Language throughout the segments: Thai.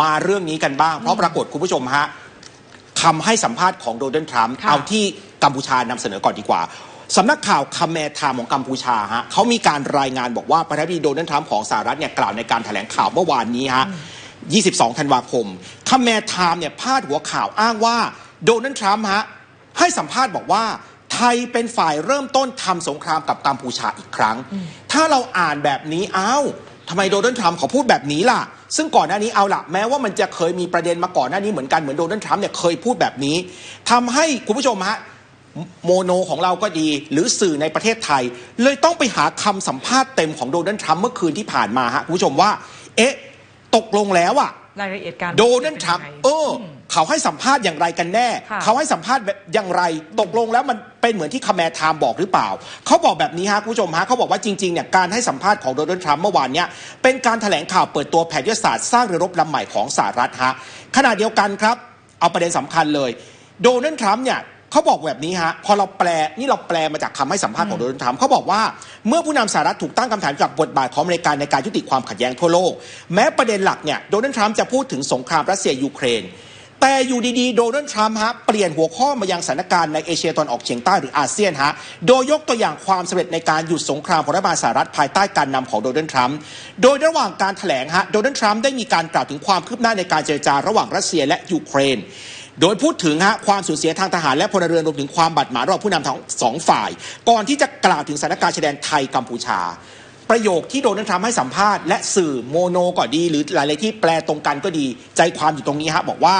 มาเรื่องนี้กันบ้าง เพราะปรากฏคุณผู้ชมฮะคำให้สัมภาษณ์ของโดนัลด์ทรัมป์ค่ะเอาที่กัมพูชานำเสนอก่อนดีกว่าสำนักข่าวคัมแมทามของกัมพูชาฮะเขามีการรายงานบอกว่าประธานาธิบดีโดนัลด์ทรัมป์ของสหรัฐเนี่ยกล่าวในการแถลงข่าวเมื่อวานนี้ฮะ 22 ธันวาคมคัมแมทามเนี่ยพาดหัวข่าวอ้างว่าโดนัลด์ทรัมป์ฮะให้สัมภาษณ์บอกว่าไทยเป็นฝ่ายเริ่มต้นทำสงครามกับกัมพูชาอีกครั้ง ถ้าเราอ่านแบบนี้อ้าว ทำไมโดนัลด์ทรัมป์เขาพูดแบบนี้ล่ะ ซึ่งก่อนหน้านี้เอาล่ะแม้ว่ามันจะเคยมีประเด็นมาก่อนหน้านี้เหมือนกัน เหมือนโดนัลด์ทรัมป์เนี่ยเคยพูดแบบนี้ทำให้คุณผู้ชมฮะโมโนของเราก็ดี หรือสื่อในประเทศไทย เลยต้องไปหาคำสัมภาษณ์เต็มของโดนัลด์ทรัมป์เมื่อคืนที่ผ่านมาฮะคุณผู้ชมว่า เอ๊ะ ตกลงแล้วอะรายละเอียดการโดนัลด์ทรัมป์เอออ เขาให้สัมภาษณ์อย่างไรกันแน่ค่ะเขาให้สัมภาษณ์แบบอย่างไร ตกลงแล้วมันเป็นเหมือนที่คาแมร์ไทม์บอกหรือเปล่า เขาบอกแบบนี้ฮะคุณผู้ชมฮะเขาบอกว่าจริงๆเนี่ยการให้สัมภาษณ์ของโดนัลด์ทรัมป์เมื่อวานเนี่ยเป็นการแถลงข่าวเปิดตัวแผนยุทธศาสตร์สร้างเรือรบลำใหม่ของสหรัฐฮะขณะเดียวกันครับ เอาประเด็นสำคัญเลย โดนัลด์ทรัมป์เนี่ยเขาบอกแบบนี้ฮะ พอเราแปลนี่เราแปลมาจากคำให้สัมภาษณ์ของโดนัลด์ทรัมป์เขาบอกว่า เมื่อผู้นำสหรัฐถูกตั้งคำถามเกี่ยวกับบทบาทของอเมริกาในการยุติความขัดแย้งทั่วโลก แม้ประเด็นหลักเนี่ยโดนัลด์ทรัมป์จะพูดถึงสงครามรัสเซียยูเครน แต่อยู่ดีๆ โดนัลด์ทรัมป์ฮะเปลี่ยนหัวข้อมายังสถานการณ์ในเอเชียตะวันออกเฉียงใต้หรืออาเซียนฮะโดยยกตัวอย่างความสำเร็จในการหยุดสงครามของรัฐบาลสหรัฐภายใต้การนำของโดนัลด์ทรัมป์โดยระหว่างการแถลงฮะโดนัลด์ทรัมป์ได้มีการกล่าวถึงความคืบหน้าในการเจรจาระหว่างรัสเซียและยูเครนโดยพูดถึงฮะความสูญเสียทางทหารและพลเรือนรวมถึงความบาดหมางระหว่างผู้นำทั้งสองฝ่าย ก่อนที่จะกล่าวถึงสถานการณ์ชายแดนไทยกัมพูชา ประโยคที่โดนัลด์ทรัมป์ให้สัมภาษณ์และสื่อโมโนก็ดี หรือหลาย ๆ ที่แปลตรงกันก็ดี ใจความอยู่ตรงนี้ฮะบอกว่า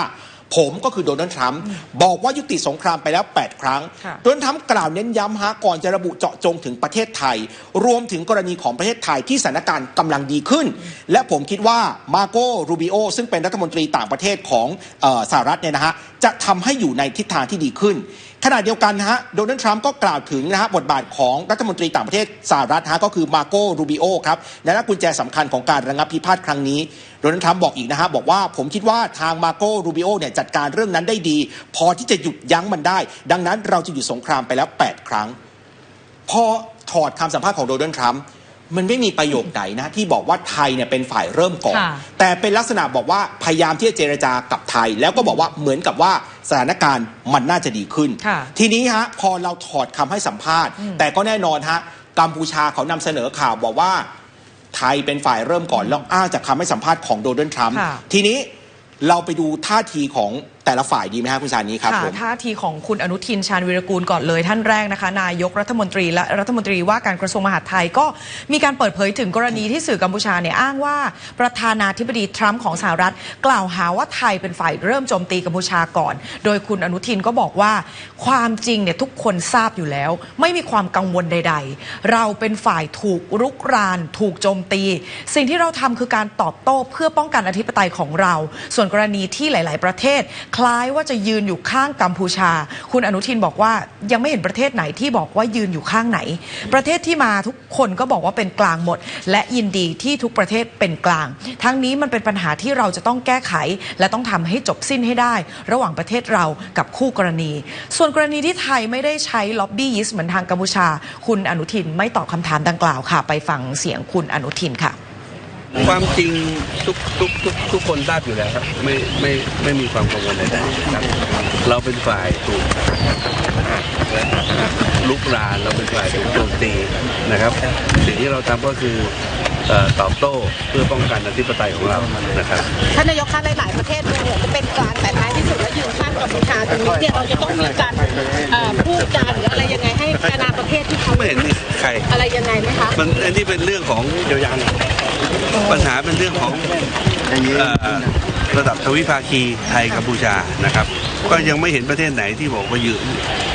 ผมก็คือโดนัลด์ทรัมป์บอกว่ายุติสงครามไปแล้ว 8 ครั้งค่ะโดนัลด์ทรัมป์กล่าวเน้นย้ำฮะก่อนจะระบุเจาะจงถึงประเทศไทย รวมถึงกรณีของประเทศไทยที่สถานการณ์กำลังดีขึ้น และผมคิดว่ามาโกรูบิโอซึ่งเป็นรัฐมนตรีต่างประเทศของเออสหรัฐเนี่ยนะฮะจะทำให้อยู่ในทิศทางที่ดีขึ้นขณะเดียวกันนะฮะโดนัลด์ทรัมป์ก็กล่าวถึงนะฮะบทบาทของรัฐมนตรีต่างประเทศสหรัฐฮะก็คือมาโกรูบิโอครับและนักกุญแจสำคัญของการระงับพิพาทครั้งนี้โดนัลด์ทรัมป์บอกอีกนะฮะบอกว่าผมคิดว่าทางมาโกรูบิโอเนี่ยจัดการเรื่องนั้นได้ดี พอที่จะหยุดยั้งมันได้ ดังนั้นเราจะหยุดสงครามไปแล้ว 8 ครั้ง พอถอดคำสัมภาษณ์ของโดนัลด์ทรัมป์ มันไม่มีประโยคไหนนะที่บอกว่าไทยเนี่ยเป็นฝ่ายเริ่มก่อนค่ะแต่เป็นลักษณะบอกว่าพยายามที่จะเจรจากับไทย แล้วก็บอกว่าเหมือนกับว่าสถานการณ์มันน่าจะดีขึ้นค่ะทีนี้ฮะพอเราถอดคำให้สัมภาษณ์ แต่ก็แน่นอนฮะกัมพูชาเขานำเสนอข่าวบอกว่าไทยเป็นฝ่ายเริ่มก่อนแล้วอ้างจากคำให้สัมภาษณ์ของโดนัลด์ทรัมป์ค่ะทีนี้เราไปดูท่าทีของ แต่ละฝ่ายดีไหมฮะคุณชานีครับค่ะผมท่าทีของคุณอนุทินชาญวิรกูลก่อนเลยท่านแรกนะคะ นายกรัฐมนตรีและรัฐมนตรีว่าการกระทรวงมหาดไทยก็มีการเปิดเผยถึงกรณีที่สื่อกัมพูชาเนี่ยอ้างว่าประธานาธิบดีทรัมป์ของสหรัฐ กล่าวหาว่าไทยเป็นฝ่ายเริ่มโจมตีกัมพูชาก่อน โดยคุณอนุทินก็บอกว่า ความจริงเนี่ยทุกคนทราบอยู่แล้ว ไม่มีความกังวลใด ๆ เราเป็นฝ่ายถูกรุกราน ถูกโจมตี สิ่งที่เราทำคือการตอบโต้เพื่อป้องกันอธิปไตยของเรา ส่วนกรณีที่หลาย ๆ ประเทศคล้ายว่าจะยืนอยู่ข้างกัมพูชา คุณอนุทินบอกว่ายังไม่เห็นประเทศไหนที่บอกว่ายืนอยู่ข้างไหน ประเทศที่มาทุกคนก็บอกว่าเป็นกลางหมด และยินดีที่ทุกประเทศเป็นกลาง ทั้งนี้มันเป็นปัญหาที่เราจะต้องแก้ไข และต้องทำให้จบสิ้นให้ได้ ระหว่างประเทศเรากับคู่กรณี ส่วนกรณีที่ไทยไม่ได้ใช้ล็อบบี้ยิสเหมือนทางกัมพูชา คุณอนุทินไม่ตอบคำถามดังกล่าวค่ะ ไปฟังเสียงคุณอนุทินค่ะ ความจริงทุกทุกทุกทุกคนทราบอยู่แล้วครับ ไม่ไม่ไม่มีความกังวลใดๆครับเราเป็นฝ่ายถูกลุกรานเราเป็นฝ่ายถูกโจมตีนะครับ สิ่งที่เราทำก็คือเอ่อตอบโต้เพื่อป้องกันอธิปไตยของเรานะครับท่านนายกคะหลาย ๆ ประเทศดูเหมือนจะเป็นกลางแต่ท้ายที่สุดแล้วยืนข้างกัมพูชาตรงนี้เนี่ยเราจะต้องมีการเอ่อพูดจาหรืออะไรยังไงให้นานาประเทศที่เขาไม่เห็นมีใครอะไรยังไงไหมคะมันอันนี้เป็นเรื่องของเดียวยาน ปัญหาเป็นเรื่องของระดับทวิภาคีไทยกัมพูชานะครับ ก็ยังไม่เห็นประเทศไหนที่บอกว่ายืน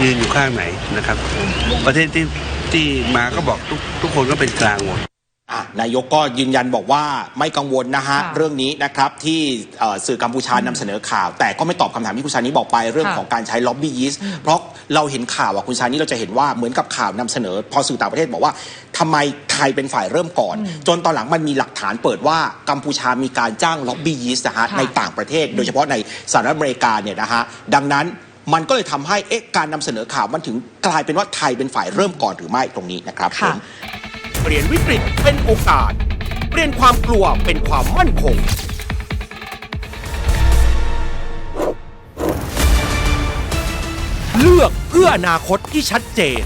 ยืนอยู่ข้างไหนนะครับ ประเทศที่ที่มาก็บอกทุกทุกคนก็เป็นกลางหมด นายกก็ยืนยันบอกว่าไม่กังวลนะฮะค่ะเรื่องนี้นะครับที่เอ่อสื่อกัมพูชานำเสนอข่าว แต่ก็ไม่ตอบคำถามที่คุณชานิบอกไปเรื่องค่ะของการใช้ล็อบบี้ยิสต์เพราะเราเห็นข่าวอะคุณชานิเราจะเห็นว่าเหมือนกับข่าวนำเสนอ พอสื่อต่างประเทศบอกว่าทำไมไทยเป็นฝ่ายเริ่มก่อน จนตอนหลังมันมีหลักฐานเปิดว่ากัมพูชามีการจ้างล็อบบี้ยิสต์นะฮะค่ะในต่างประเทศ โดยเฉพาะในสหรัฐอเมริกาเนี่ยนะฮะดังนั้นมันก็เลยทำให้เอ๊ะการนำเสนอข่าวมันถึงกลายเป็นว่าไทยเป็นฝ่ายเริ่มก่อนหรือไม่ตรงนี้นะครับผค่ะม เปลี่ยนวิกฤตเป็นโอกาส เปลี่ยนความกลัวเป็นความมั่นคง เลือกเพื่ออนาคตที่ชัดเจน